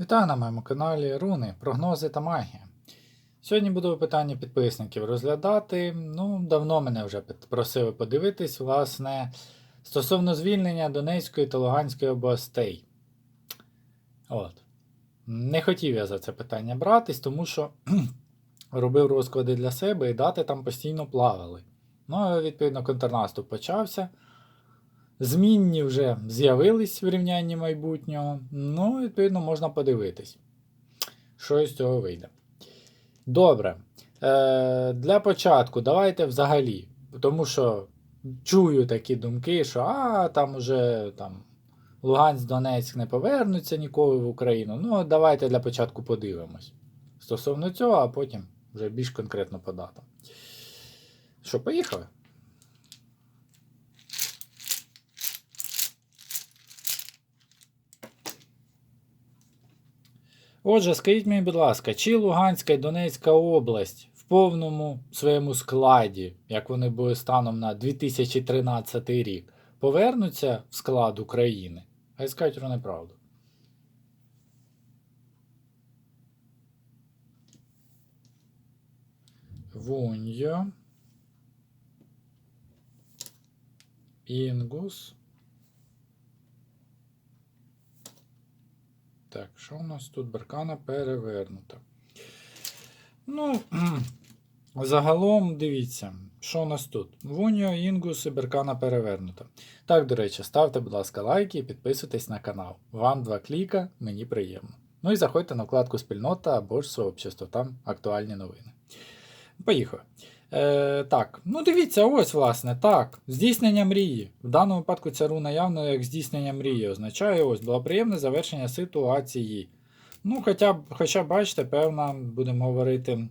Вітаю на моєму каналі Руни, прогнози та магія. Сьогодні буду питання підписників розглядати. Ну, давно мене вже просили подивитись, власне, стосовно звільнення Донецької та Луганської областей. От. Не хотів я за це питання братись, тому що робив розклади для себе і дати там постійно плавали. Ну, відповідно, контрнаступ почався. Змінні вже з'явились в рівнянні майбутнього. Ну, відповідно, можна подивитись, що із цього вийде. Добре. Е, для початку давайте взагалі. Тому що чую такі думки, що а, там уже там, Луганськ, Донецьк не повернуться ніколи в Україну. Ну, давайте для початку подивимось. Стосовно цього, а потім вже більш конкретно по датам. Що, поїхали? Отже, скажіть мені, будь ласка, чи Луганська і Донецька область в повному своєму складі, як вони були станом на 2013 рік, повернуться в склад України? Хай скажуть про неправду. Вуньо. Інгус. Так, що у нас тут? Беркана перевернута. Ну, загалом дивіться, що у нас тут? Вуньо, Інгус і Беркана перевернута. Так, до речі, ставте, будь ласка, лайки і підписуйтесь на канал. Вам два кліка, мені приємно. Ну і заходьте на вкладку спільнота або ж сообщество, там актуальні новини. Поїхали. Е, так, ну дивіться, ось, власне, так. Здійснення мрії. В даному випадку ця руна явно як здійснення мрії означає ось благоприємне завершення ситуації. Ну, хоча, хоча бачите, певна, будемо говорити,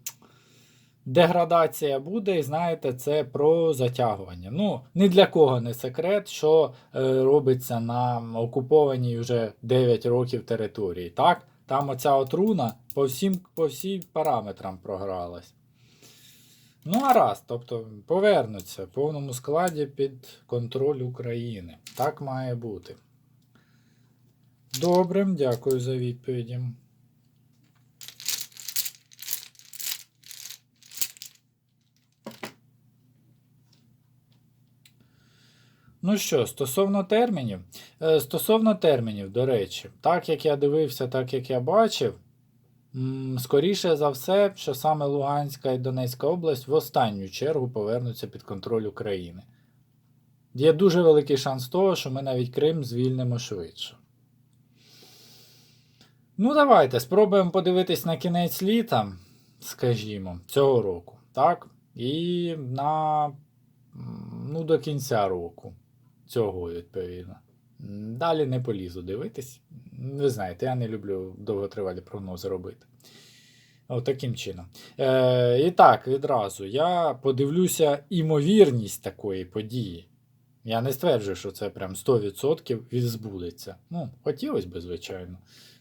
деградація буде, і знаєте, це про затягування. Ну, ні для кого не секрет, що е, робиться на окупованій вже 9 років території. Так? Там оця от руна по всім, по всім параметрам програлась. Ну, а раз, тобто повернуться в повному складі під контроль України. Так має бути. Добре, дякую за відповіді. Ну що, стосовно термінів. Е, Стосовно термінів, до речі, так як я дивився, так як я бачив, Скоріше за все, що саме Луганська і Донецька область в останню чергу повернуться під контроль України. Є дуже великий шанс того, що ми навіть Крим звільнимо швидше. Ну, давайте спробуємо подивитись на кінець літа, скажімо, цього року. Так? І на ну, до кінця року. Цього, відповідно. Далі не полізу дивитись. Ви знаєте, я не люблю довготривалі прогнози робити. От таким чином. Е, і так, відразу я подивлюся імовірність такої події. Я не стверджую, що це прям 100% відбудеться. Ну, хотілося б, звичайно,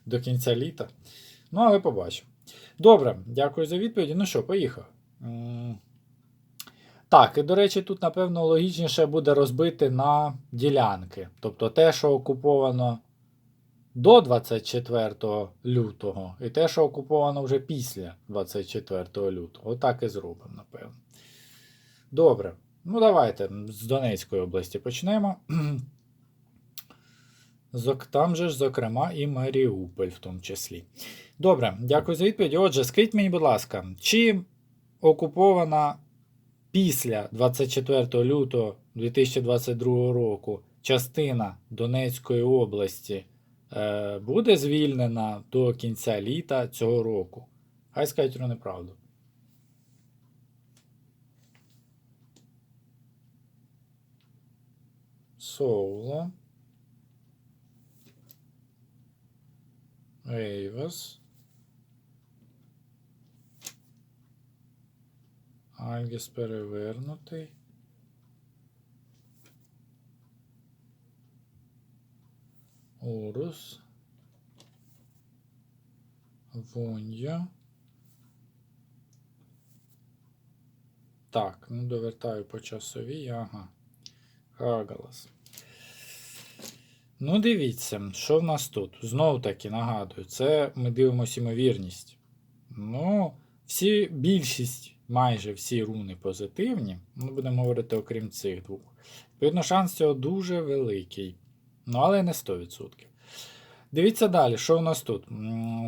до кінця літа. Ну, але побачимо. Добре, дякую за відповіді. Ну що, поїхав. Так, і до речі, тут, напевно, логічніше буде розбити на ділянки. Тобто те, що окуповано до 24 лютого, і те, що окуповано вже після 24 лютого. Отак і зробимо, напевно. Добре. Ну, давайте з Донецької області почнемо. Там же ж, зокрема, і Маріуполь в тому числі. Добре, дякую за відповідь. Отже, скажіть мені, будь ласка, чи окупована після 24 лютого 2022 року частина Донецької області е, буде звільнена до кінця літа цього року? Хай скажуть про неправду. Соло. Ейвас. Альгіс перевернутий. Урус. Вонья. Так, ну довертаю по часовій. Ага. Хагалас. Ну, дивіться, що в нас тут? Знову таки нагадую, це ми дивимося ймовірність. Ну, всі, більшість, майже всі руни позитивні. Ми будемо говорити окрім цих двох. Відповідно, шанс цього дуже великий. Ну, але не 100%. Дивіться далі, що в нас тут?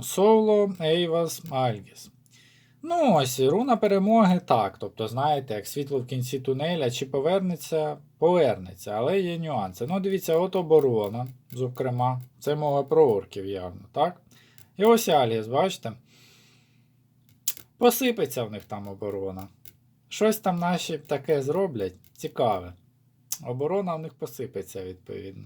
Соло, Ейвас, Альгіс. Ну, ось, руна перемоги так. Тобто, знаєте, як світло в кінці тунеля, чи повернеться, повернеться, але є нюанси. Ну, дивіться, от оборона, зокрема, це мова про орків явно, так? І ось Альгіс, бачите? Посипеться в них там оборона. Щось там наші таке зроблять, цікаве. Оборона в них посипеться, відповідно.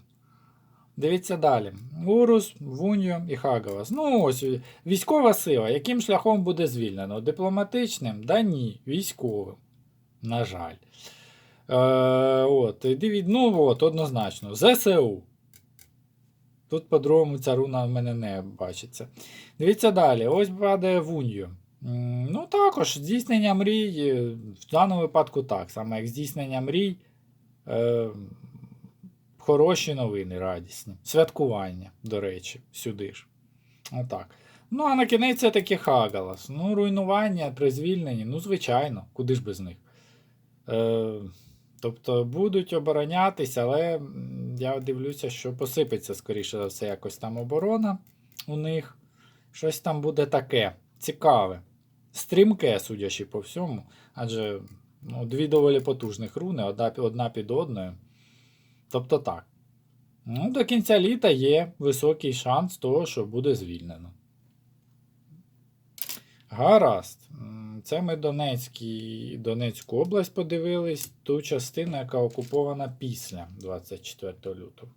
Дивіться далі. Урус, Вуньо і Хагавас. Ну, ось військова сила. Яким шляхом буде звільнено? Дипломатичним? Да ні, військовим. На жаль. Е, от, дивіть, ну от, однозначно. ЗСУ. Тут по-другому ця руна в мене не бачиться. Дивіться далі. Ось падає Вуньо. Ну, також здійснення мрій. е, В даному випадку так. Саме як здійснення мрій. Е, Хороші новини, радісні. Святкування, до речі, сюди ж. Отак. Ну, а на кінець це таки Хагалас. Ну, руйнування при звільненні, ну, звичайно, куди ж без них. Е, тобто будуть оборонятися, але я дивлюся, що посипеться, скоріше за все, якось там оборона у них. Щось там буде таке цікаве. Стрімке, судячи по всьому. Адже ну, дві доволі потужних руни, одна, під одною. Тобто так. Ну, до кінця літа є високий шанс того, що буде звільнено. Гаразд. Це ми Донецький, Донецьку область подивились, ту частину, яка окупована після 24 лютого.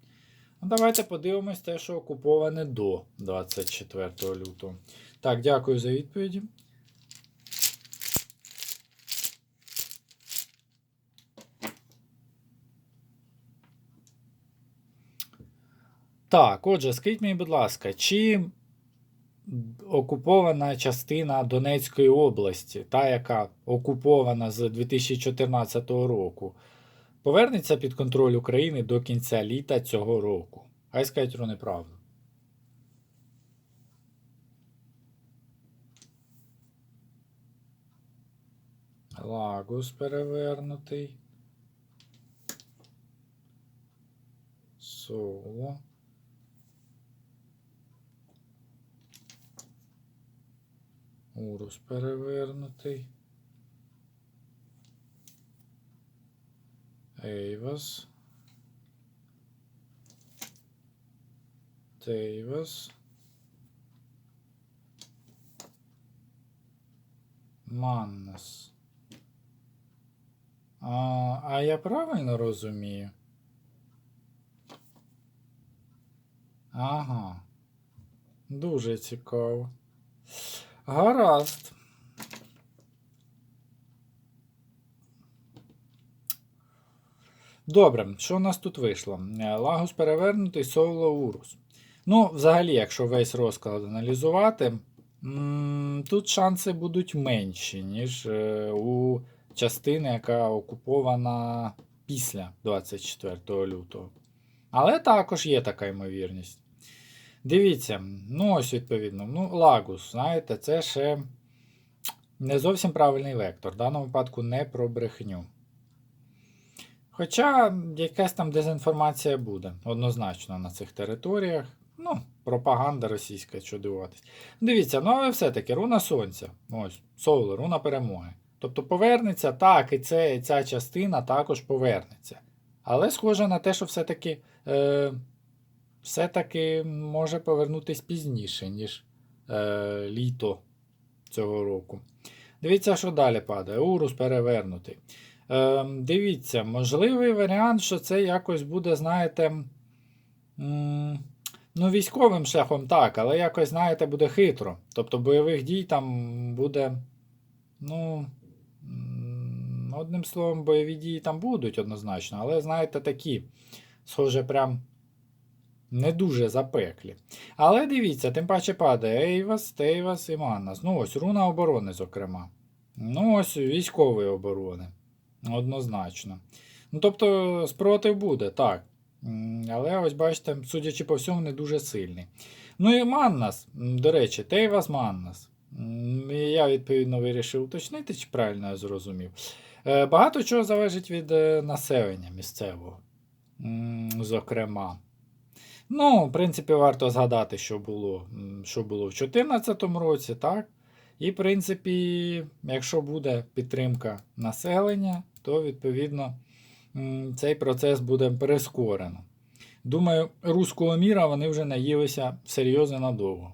Ну, давайте подивимось те, що окуповане до 24 лютого. Так, дякую за відповіді. Так, отже, скажіть мені, будь ласка, чи окупована частина Донецької області, та, яка окупована з 2014 року, повернеться під контроль України до кінця літа цього року? Хай скажуть про неправду. Лагус перевернутий. Соло. Урус перевернутий. Ейвас. Тейвас. Маннес. А, а я правильно розумію? Ага. Дуже цікаво. Гаразд. Добре, що у нас тут вийшло? Е, Лагус перевернутий, Соло Урус. Ну, взагалі, якщо весь розклад аналізувати, тут шанси будуть менші, ніж е, у частини, яка окупована після 24 лютого. Але також є така ймовірність. Дивіться, ну ось відповідно, ну, Лагус, знаєте, це ще не зовсім правильний вектор. В даному випадку не про брехню. Хоча якась там дезінформація буде однозначно на цих територіях. Ну, пропаганда російська, що дивуватись. Дивіться, ну але все-таки руна сонця. Ось, Соуле, руна перемоги. Тобто повернеться, так, і це, ця частина також повернеться. Але схоже на те, що все-таки е, все-таки може повернутись пізніше, ніж е, літо цього року. Дивіться, що далі падає. Урус перевернутий. Е, дивіться, можливий варіант, що це якось буде, знаєте. Ну, військовим шляхом так, але якось, знаєте, буде хитро. Тобто бойових дій там буде. Ну. Одним словом, бойові дії там будуть однозначно, але, знаєте, такі, схоже, прям не дуже запеклі. Але дивіться, тим паче падає Ейвас, Тейвас і Маннас. Ну, ось руна оборони, зокрема. Ну, ось військової оборони. Однозначно. Ну, тобто, спротив буде, так. Але ось бачите, судячи по всьому, не дуже сильний. Ну і Маннас, до речі, Тейвас Маннас. Я відповідно вирішив уточнити, чи правильно я зрозумів. Е, Багато чого залежить від е, населення місцевого. Зокрема. Ну, в принципі, варто згадати, що було, що було в 2014 році, так? І, в принципі, якщо буде підтримка населення, то відповідно цей процес буде прискорено. Думаю, руського міра вони вже наїлися серйозно надовго.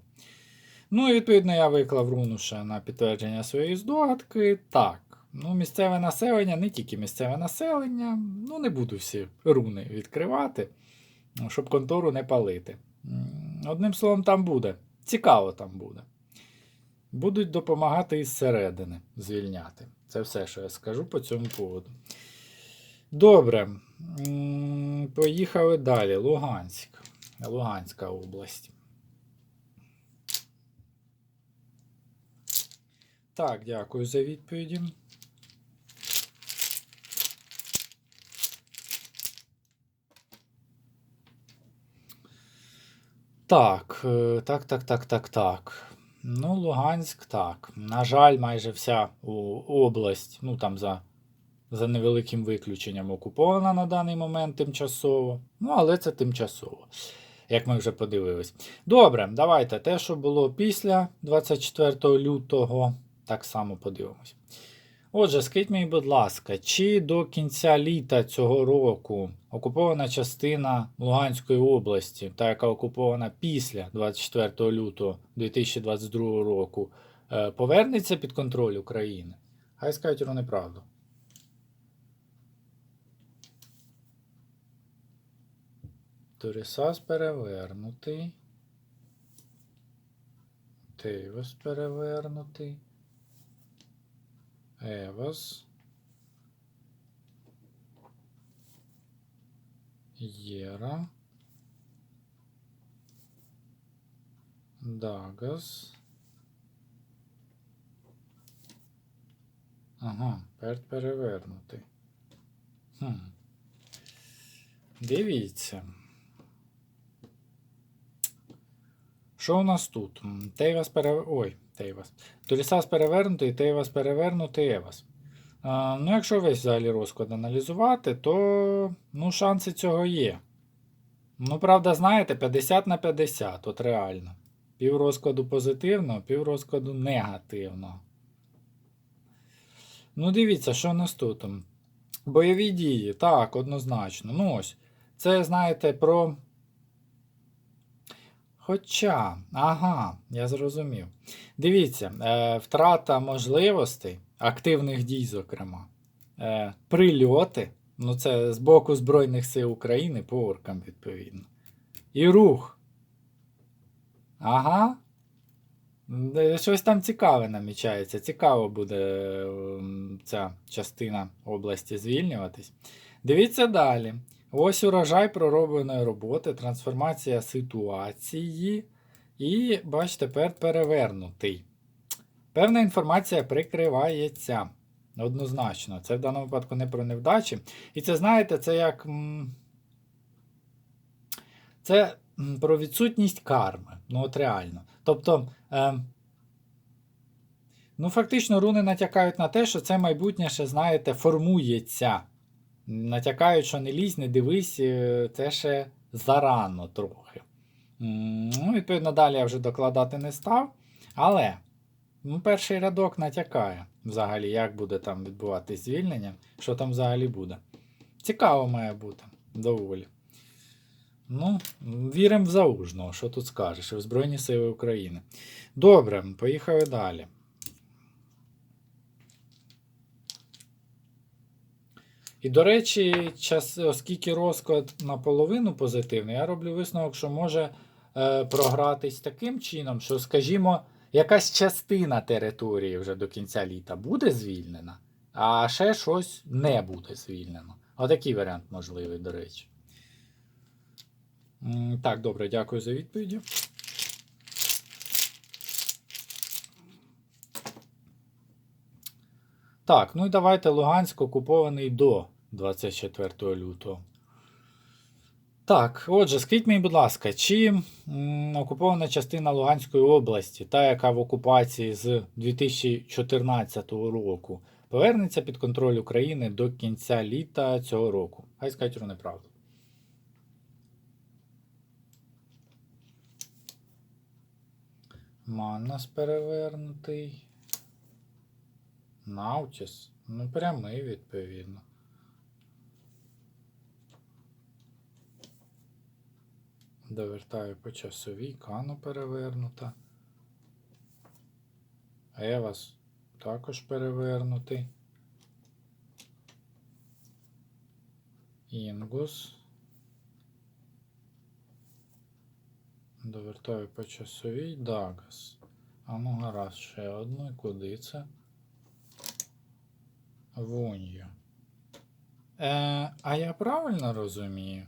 Ну і відповідно я виклав руну ще на підтвердження своєї здогадки. Так, ну місцеве населення, не тільки місцеве населення, ну не буду всі руни відкривати, щоб контору не палити. Одним словом, там буде. Цікаво там буде. Будуть допомагати із середини звільняти. Це все, що я скажу по цьому поводу. Добре. Поїхали далі. Луганськ. Луганська область. Так, дякую за відповіді. Так, е, так, так, так, так, так. Ну, Луганськ, так. На жаль, майже вся область, ну там за, за невеликим виключенням, окупована на даний момент тимчасово. Ну, але це тимчасово, як ми вже подивились. Добре, давайте те, що було після 24 лютого, так само подивимось. Отже, скажіть мені, будь ласка, чи до кінця літа цього року окупована частина Луганської області, та яка окупована після 24 лютого 2022 року, е, повернеться під контроль України? Хай скажуть про неправду. Турісас перевернутий. Тейвас перевернутий. Евас. Єра. Дагас. Ага, перт перевернутий. Хм. Дивіться. Що у нас тут? Тейвас перев... Ой, Тейвас. Торісас перевернутий, Тейвас перевернутий, Евас. А, ну, якщо весь взагалі розклад аналізувати, то ну, шанси цього є. Ну, правда, знаєте, 50 на 50, от реально. Пів розкладу позитивно, пів розкладу негативно. Ну, дивіться, що у нас тут. Бойові дії, так, однозначно. Ну ось. Це, знаєте, про. Хоча, ага, я зрозумів. Дивіться, е, втрата можливостей, активних дій, зокрема, е, прильоти, ну це з боку Збройних сил України по відповідно. І рух. Ага. Е, Щось там цікаве намічається. Цікаво буде ем, ця частина області звільнюватись. Дивіться далі. Ось урожай проробленої роботи, трансформація ситуації. І, бачите, тепер перевернутий. Певна інформація прикривається. Однозначно. Це в даному випадку не про невдачі. І це, знаєте, це як. Це про відсутність карми. Ну, от реально. Тобто. Е, ну, фактично, руни натякають на те, що це майбутнє ще, знаєте, формується. Натякають, що не лізь, не дивись, е, це ще зарано трохи. Ну, відповідно, далі я вже докладати не став. Але ну, перший рядок натякає взагалі, як буде там відбуватись звільнення, що там взагалі буде. Цікаво має бути. Доволі. Ну, віримо в заужного, що тут скажеш, в Збройні Сили України. Добре, поїхали далі. І, до речі, час, оскільки розклад наполовину позитивний, я роблю висновок, що може е, програтись таким чином, що, скажімо, якась частина території вже до кінця літа буде звільнена, а ще щось не буде звільнено. Отакий варіант можливий, до речі. Так, добре, дякую за відповіді. Так, ну і давайте Луганськ окупований до 24 лютого. Так, отже, скажіть мені, будь ласка, чи м, окупована частина Луганської області, та яка в окупації з 2014 року, повернеться під контроль України до кінця літа цього року? Хай скажуть про неправду. Маннас перевернутий. Наутіс. Ну, прямий, відповідно. Довертаю по часовій, кану перевернута. Евас також перевернутий. Інгус. Довертаю по часовій. Дагас. А ну гаразд, ще одну. І куди це? Вунью. Е, а я правильно розумію?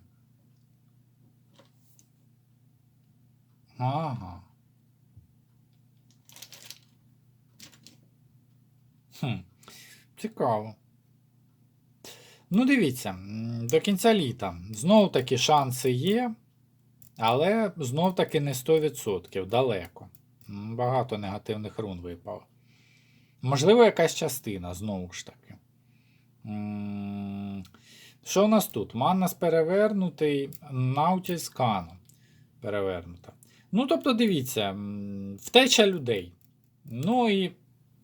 Ага. Хм. Цікаво. Ну, дивіться, до кінця літа знов таки шанси є, але знов таки не 100%, далеко. Багато негативних рун випало. Можливо, якась частина, знову ж таки. Що у нас тут? Маннас перевернутий, Наутіль Кану перевернута. Ну, тобто, дивіться, втеча людей. Ну і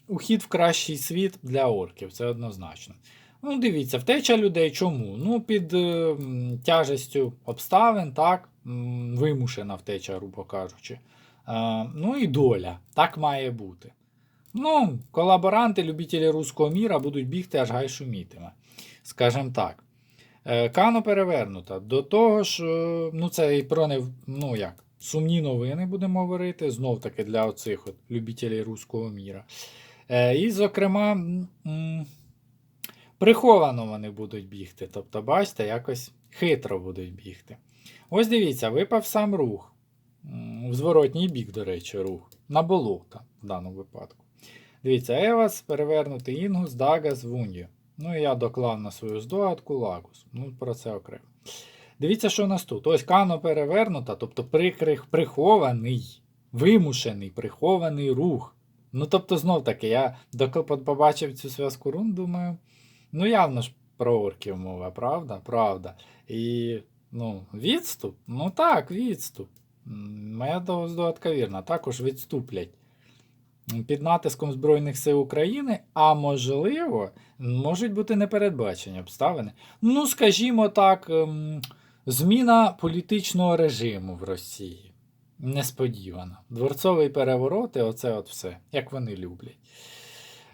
ухід в кращий світ для орків, це однозначно. Ну, дивіться, втеча людей чому? Ну, під е, тяжестю обставин, так, вимушена втеча, грубо кажучи. Е, ну і доля. Так має бути. Ну, колаборанти, любителі руського міра будуть бігти, аж гай шумітиме. Скажем так. Е, Кано перевернута. До того ж, е, ну це і про не, ну як, сумні новини будемо говорити, знов таки для оцих от любителів руського міра. Е, І, зокрема, приховано вони будуть бігти. Тобто, бачите, якось хитро будуть бігти. Ось дивіться, випав сам рух. В зворотній бік, до речі, рух. На болота в даному випадку. Дивіться, Евас, перевернутий Інгус, Дагас, Вуньо. Ну і я доклав на свою здогадку Лагус. Ну, про це окремо. Дивіться, що у нас тут. Ось кано перевернута, тобто прикрих, прихований, вимушений, прихований рух. Ну, тобто, знов таки, я побачив цю зв'язку рун, думаю, ну явно ж про орків мова, правда? Правда. І ну, відступ? Ну так, відступ. Моя здогадка вірна, також відступлять під натиском Збройних сил України, а можливо, можуть бути непередбачені обставини. Ну, скажімо так, ем, зміна політичного режиму в Росії. Несподівано. Дворцовий переворот, і оце от все, як вони люблять.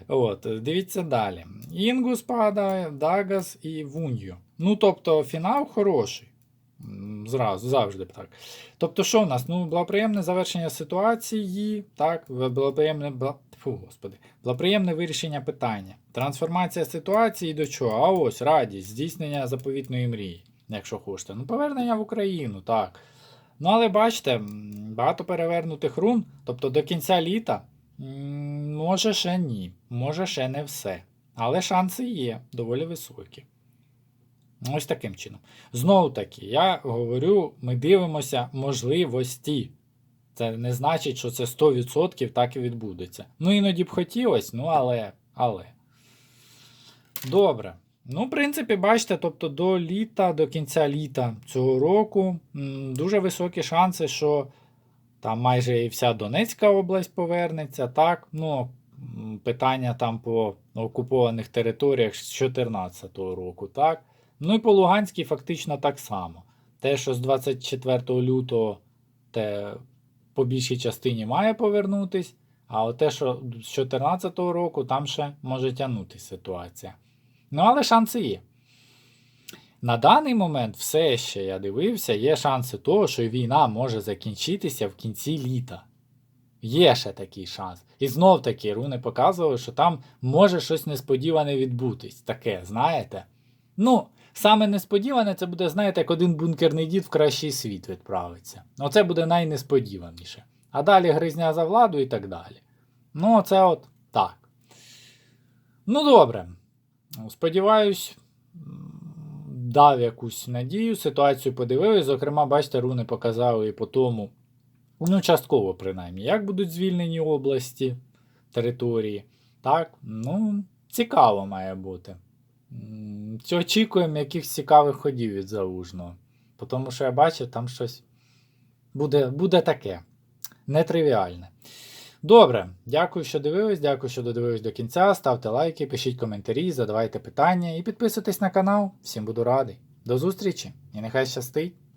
От, дивіться далі. Інгус падає, Дагас і Вуньо. Ну, тобто, фінал хороший. Зразу, завжди так. Тобто, що в нас? Ну, благоприємне завершення ситуації, так, благоприємне, бла... Фу, господи, благоприємне вирішення питання. Трансформація ситуації до чого? А ось радість, здійснення заповітної мрії, якщо хочете. Ну, повернення в Україну, так. Ну, але бачите, багато перевернутих рун, тобто до кінця літа, може ще ні, може ще не все. Але шанси є, доволі високі. Ось таким чином. Знову таки, я говорю, ми дивимося можливості. Це не значить, що це 100% так і відбудеться. Ну, іноді б хотілося, ну але. але. Добре. Ну, в принципі, бачите, тобто до літа, до кінця літа цього року дуже високі шанси, що там майже і вся Донецька область повернеться. Так, ну, питання там по окупованих територіях з 2014 року, так. Ну і по Луганській фактично так само. Те, що з 24 лютого те по більшій частині має повернутись, а те, що з 2014 року, там ще може тягнути ситуація. Ну, але шанси є. На даний момент все ще я дивився, є шанси того, що війна може закінчитися в кінці літа. Є ще такий шанс. І знов таки руни показували, що там може щось несподіване відбутись. Таке, знаєте? Ну, саме несподіване це буде, знаєте, як один бункерний дід в кращий світ відправиться. Оце буде найнесподіваніше. А далі гризня за владу і так далі. Ну, це от так. Ну, добре. Сподіваюсь, дав якусь надію, ситуацію подивились. Зокрема, бачите, руни показали і по тому, ну, частково принаймні, як будуть звільнені області, території. Так, ну, цікаво має бути. Очікуємо якихось цікавих ходів від залужного. Тому що я бачу, там щось буде, буде таке. Нетривіальне. Добре, дякую, що дивились, дякую, що додивились до кінця. Ставте лайки, пишіть коментарі, задавайте питання і підписуйтесь на канал. Всім буду радий. До зустрічі і нехай щастить!